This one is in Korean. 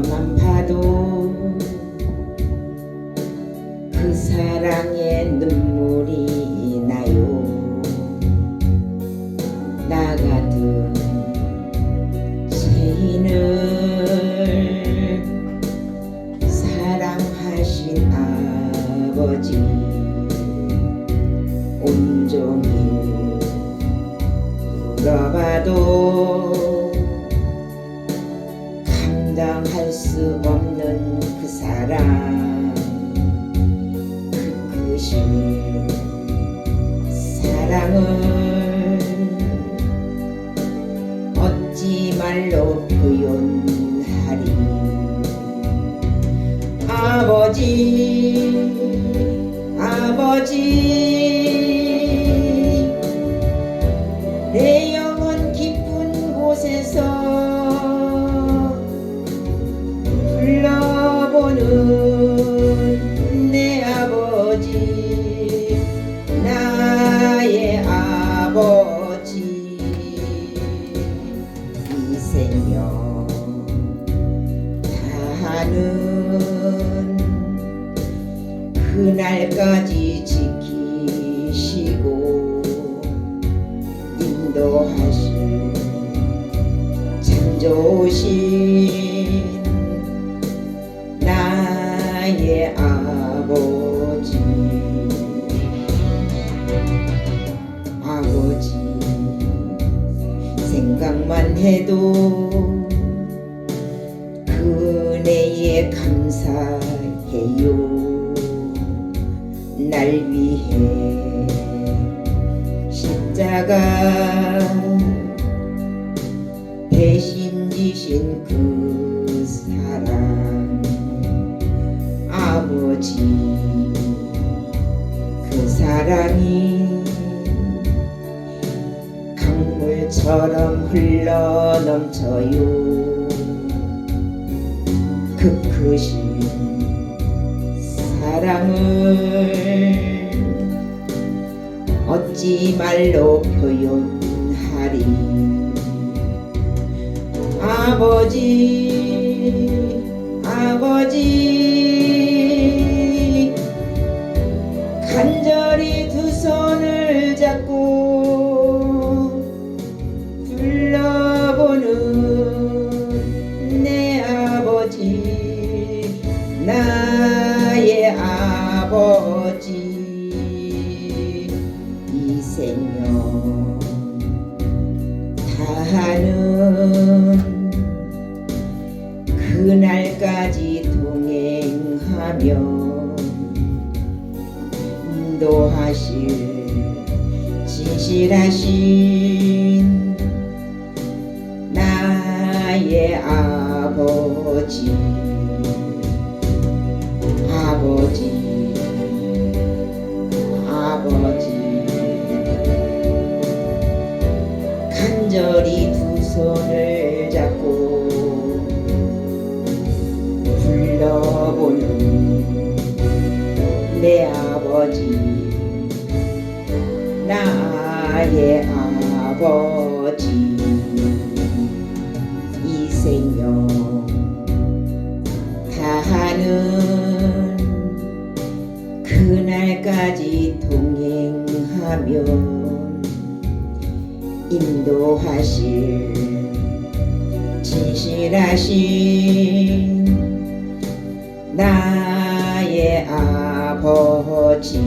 위험한 파도 그 사랑에 눈물이 나요. 나 같은 죄인을 사랑하신 아버지 온종일 물어봐도 그 크신 사랑을 어찌 말로 표현하리? 아버지 아버지 다하는 그날까지 지키시고 인도하실 참 좋으신 나의 아버지. 아버지 생각만 해도 그 감사해요. 날 위해 십자가 대신 지신 그 사랑 아버지 그 사랑이 강물처럼 흘러 넘쳐요 그 크신 사랑을 어찌 말로 표현하리? 아버지 아버지 생명. 다하는 그날까지 동행하며 인도하실 진실하신 나의 아버지 간절히 두 손을 잡고 불러보는 내 아버지 나의 아버지 이 생명 다하는 그날까지 동행하며 인도하실 진실하신 나의 아버지